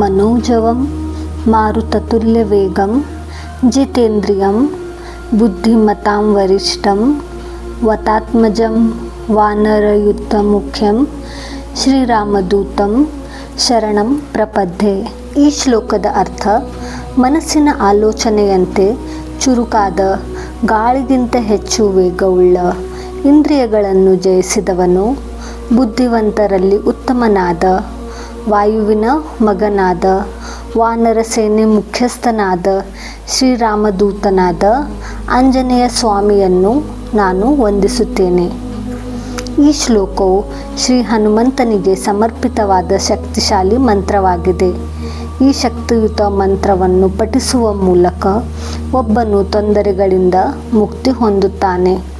मनोजवं मारुततुल्यवेगं जितेन्द्रियं बुद्धिमतां वरिष्ठं वतात्मजं ವಾನರಯುತಮುಖ್ಯಂ ಶ್ರೀರಾಮದೂತಂ ಶರಣಂ ಪ್ರಪದ್ಯೆ ಈ ಶ್ಲೋಕದ ಅರ್ಥ ಮನಸ್ಸಿನ ಆಲೋಚನೆಯಂತೆ ಚುರುಕಾದ ಗಾಳಿಗಿಂತ ಹೆಚ್ಚು ವೇಗವುಳ್ಳ ಇಂದ್ರಿಯಗಳನ್ನು ಜಯಿಸಿದವನು ಬುದ್ಧಿವಂತರಲ್ಲಿ ಉತ್ತಮನಾದ ವಾಯುವಿನ ಮಗನಾದ, ವಾನರ ಸೇನೆ ಮುಖ್ಯಸ್ಥನಾದ, ಶ್ರೀರಾಮದೂತನಾದ ಆಂಜನೇಯ ಸ್ವಾಮಿಯನ್ನು ನಾನು ವಂದಿಸುತ್ತೇನೆ. ಈ ಶ್ಲೋಕವು ಶ್ರೀ ಹನುಮಂತನಿಗೆ ಸಮರ್ಪಿತವಾದ ಶಕ್ತಿಶಾಲಿ ಮಂತ್ರವಾಗಿದೆ. ಈ ಶಕ್ತಿಯುತ ಮಂತ್ರವನ್ನು ಪಠಿಸುವ ಮೂಲಕ ಒಬ್ಬನು ತೊಂದರೆಗಳಿಂದ ಮುಕ್ತಿ ಹೊಂದುತ್ತಾನೆ.